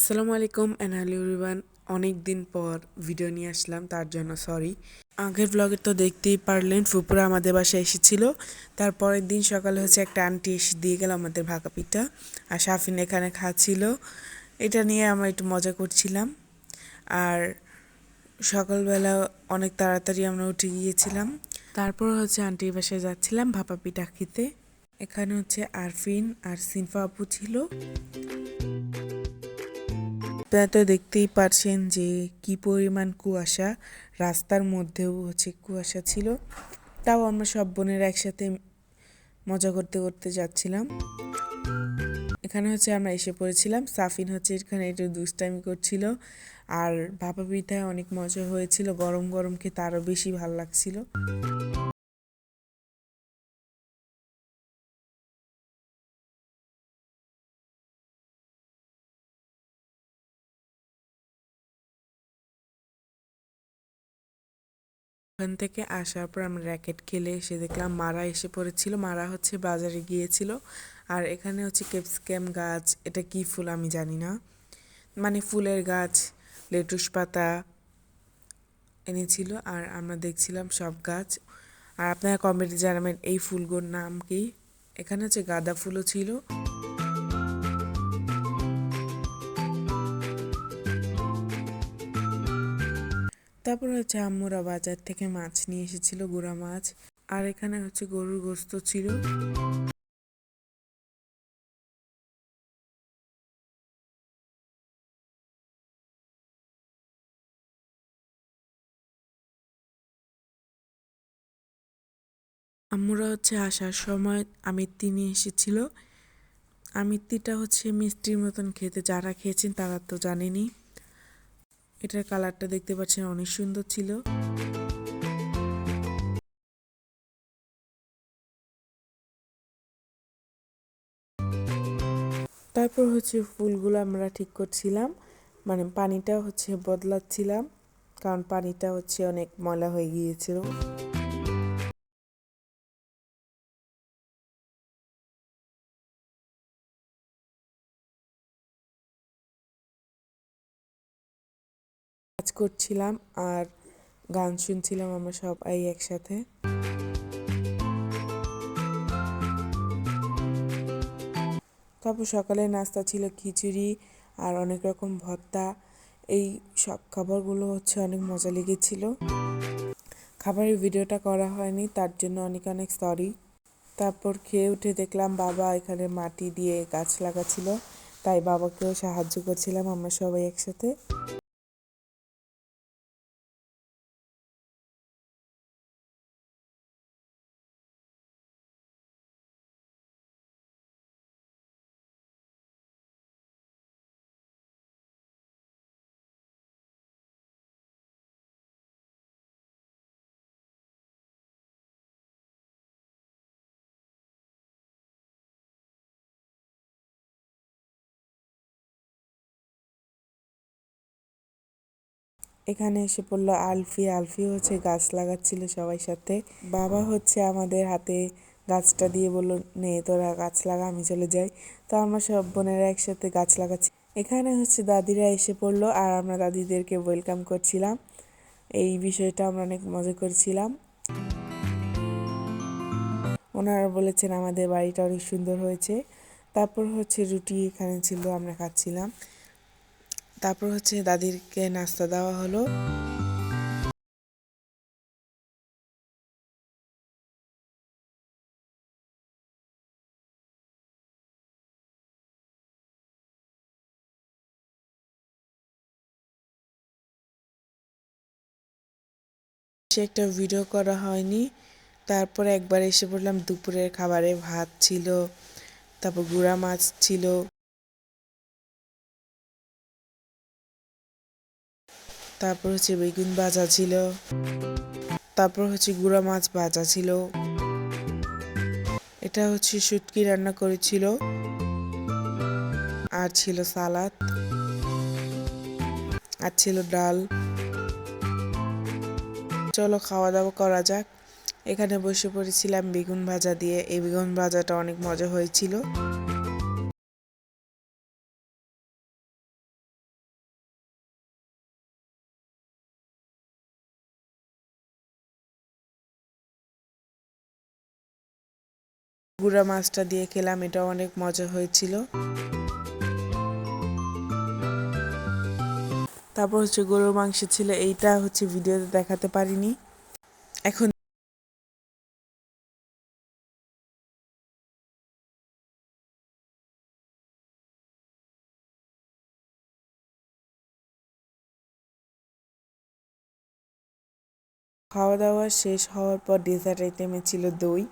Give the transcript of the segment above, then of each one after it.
আসসালামু আলাইকুম and hello everyone অনেক দিন পর ভিডিও নিয়ে আসলাম, তার জন্য সরি আগের ব্লগে তো দেখতেই পারলেন, ফুপুরা আমাদের বাসায় এসেছিল। তারপরের দিন সকালে হচ্ছে একটা আন্টি এসে দিয়ে গেল আমাদের ভাকা পিঠা আর সাফিন এখানে খাচ্ছিল। এটা নিয়ে আমরা একটু মজা করছিলাম। আর সকালবেলা অনেক তাড়াতাড়ি আমরা উঠে গিয়েছিলাম। তারপর হচ্ছে আন্টির বাসায় যাচ্ছিলাম ভাপা পিঠা খেতে। এখানে হচ্ছে আরফিন আর সিনফা আপু ছিল। আপনারা তো দেখতেই পারছেন যে কি পরিমাণ কুয়াশা। রাস্তার মধ্যেও হচ্ছে কুয়াশা ছিল। তাও আমরা সব বোনেরা একসাথে মজা করতে করতে যাচ্ছিলাম। এখানে হচ্ছে আমরা এসে পড়েছিলাম। সাফিন হচ্ছে এখানে একটু দুষ্টামি করছিল। আর ভাপা পিঠায় অনেক মজা হয়েছিল। গরম গরম খেতে আরও বেশি ভালো লাগছিল। ওখান থেকে আসার পর আমরা র্যাকেট খেলে এসে দেখলাম মারা এসে পড়েছিল। মারা হচ্ছে বাজারে গিয়েছিল। আর এখানে হচ্ছে ক্যাপসিকাম গাছ, এটা কি ফুল আমি জানি না। মানে ফুলের গাছ, লেটুস পাতা এনেছিল আর আমরা দেখছিলাম সব গাছ। আর আপনারা কমেন্টে জানাবেন এই ফুলগুলোর নাম কি? এখানে হচ্ছে গাঁদা ফুলও ছিল। তারপর হচ্ছে আম্মুরা বাজার থেকে মাছ নিয়ে এসেছিল, গুড়া মাছ। আর এখানে হচ্ছে গরুর গোস্ত ছিল। আম্মুরা হচ্ছে আসার সময় আমিত্তি নিয়ে এসেছিল। আমিত্তিটা হচ্ছে মিষ্টির মতন খেতে, যারা খেয়েছেন তারা তো জানেনি এটার কালারটা দেখতে পাচ্ছেন, অনেক সুন্দর ছিল। তারপর হচ্ছে ফুলগুলো আমরা ঠিক করছিলাম। মানে পানিটা হচ্ছে বদলাচ্ছিলাম, কারণ পানিটা হচ্ছে অনেক ময়লা হয়ে গিয়েছিল। করছিলাম আর গান শুনছিলাম আমরা সবাই একসাথে। তারপর সকালে নাস্তা ছিল খিচুড়ি আর অনেক রকম ভর্তা। এই সব খাবারগুলো হচ্ছে অনেক মজা লেগেছিল। খাবারের ভিডিওটা করা হয়নি, তার জন্য অনেক অনেক সরি তারপর খেয়ে উঠে দেখলাম বাবা এখানে মাটি দিয়ে গাছ লাগাচ্ছিল, তাই বাবাকেও সাহায্য করছিলাম আমরা সবাই একসাথে। এখানে এসে পড়ল আলফি। আলফি হচ্ছে গাছ লাগাচ্ছিল সবাই সাথে। বাবা হচ্ছে আমাদের হাতে গাছটা দিয়ে বলল, নে, তোরা গাছ লাগা, আমি চলে যাই। তো আমরা সব বোনেরা একসাথে গাছ লাগাচ্ছি। এখানে হচ্ছে দাদিরা এসে পড়ল আর আমরা দাদিদেরকে ওয়েলকাম করছিলাম। এই বিষয়টা আমরা অনেক মজা করছিলাম। ওনারা বলেছেন, আমাদের বাড়িটা অনেক সুন্দর হয়েছে। তারপর হচ্ছে রুটি এখানে ছিল, আমরা খাচ্ছিলাম। তারপর হচ্ছে দাদিরকে নাস্তা দেওয়া হলো। সে একটা ভিডিও করা হয়নি। তারপর একবার এসে পড়লাম দুপুরের খাবারে ভাত ছিল, তারপর গুঁড়া মাছ ছিল। তারপর হচ্ছে বেগুন ভাজা ছিল। তারপর হচ্ছে গুঁড়া মাছ ভাজা ছিল। এটা হচ্ছে শুটকি রান্না করেছিল। আর ছিল সালাদ। আর ছিল ডাল। চলো খাওয়া দাওয়া করা যাক। এখানে বসে পড়েছিলাম বেগুন ভাজা দিয়ে। এই বেগুন ভাজাটা অনেক মজা হয়েছিল। গুঁড়া মাছটা দিয়ে খেলাম এটা অনেক মজা হয়েছিল। তারপর হচ্ছে গরুর মাংস ছিল, এইটা হচ্ছে ভিডিওতে দেখাতে পারিনি। এখন খাওয়া দাওয়া শেষ হওয়ার পর ডেজার্ট আইটেমে ছিল দই।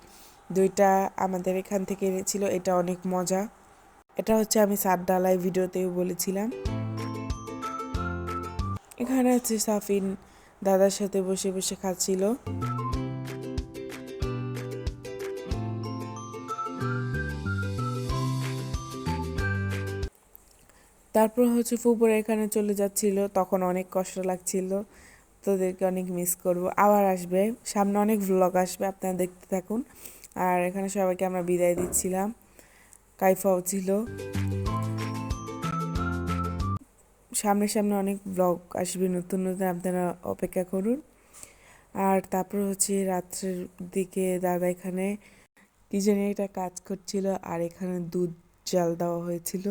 দইটা আমাদের এখান থেকে এনেছিল, এটা অনেক মজা। এটা হচ্ছে আমি সাত ডালাই ভিডিওতেও বলেছিলাম। এখানে হচ্ছে সাফিন দাদার সাথে বসে বসে খাচ্ছিল। তারপর হচ্ছে ফুপুর এখানে চলে যাচ্ছিল, তখন অনেক কষ্ট লাগছিল। তোদেরকে অনেক মিস করব। আবার আসবে, সামনে অনেক ভ্লগ আসবে, আপনারা দেখতে থাকুন। আর এখানে সবাইকে আমরা বিদায় দিচ্ছিলাম। কাইফাও ছিল। সামনে সামনে অনেক ব্লগ আসবে, নতুন নতুন আপনারা অপেক্ষা করুন। আর তারপর হচ্ছে রাত্রের দিকে দাদা এখানে কি একটা কাজ করছিল, আর এখানে দুধ জাল দেওয়া হয়েছিল।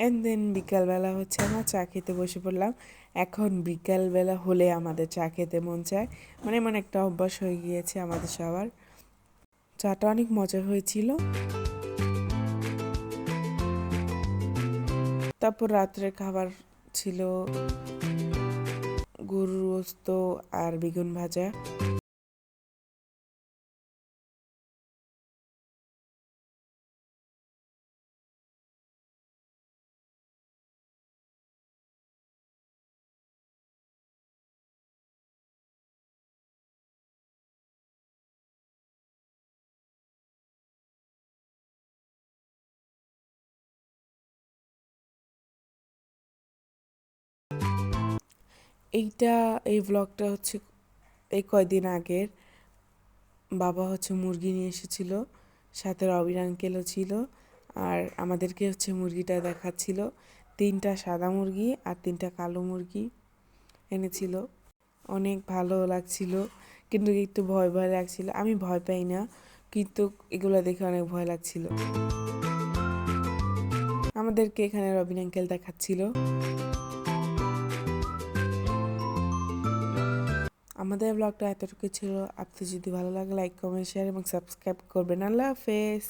অ্যান্ড দেন বিকালবেলা হচ্ছে আমরা চা খেতে বসে পড়লাম। এখন বিকালবেলা হলে আমাদের চা খেতে মন চায়। মানে এমন একটা অভ্যাস হয়ে গিয়েছে আমাদের সবার। চাটা অনেক মজা হয়েছিল। তারপর রাত্রের খাবার ছিল। গরুর ওস্ত আর বেগুন ভাজা। এইটা, এই ব্লগটা হচ্ছে এই কয়দিন আগের। বাবা হচ্ছে মুরগি নিয়ে এসেছিল, সাথে রবির আঙ্কেলও ছিল, আর আমাদেরকে হচ্ছে মুরগিটা দেখাচ্ছিল। তিনটা সাদা মুরগি আর তিনটা কালো মুরগি এনেছিল। অনেক ভালো লাগছিল, কিন্তু একটু ভয় ভয় লাগছিল। আমি ভয় পাই না, কিন্তু এগুলো দেখে অনেক ভয় লাগছিল। আমাদেরকে এখানে রবিন আঙ্কেল দেখাচ্ছিল। আমাদের ব্লগটা এতটুকু ছিল। আপনি যদি ভালো লাগে লাইক কমেন্ট শেয়ার এবং সাবস্ক্রাইব করবেন। আল্লাহ হাফেজ।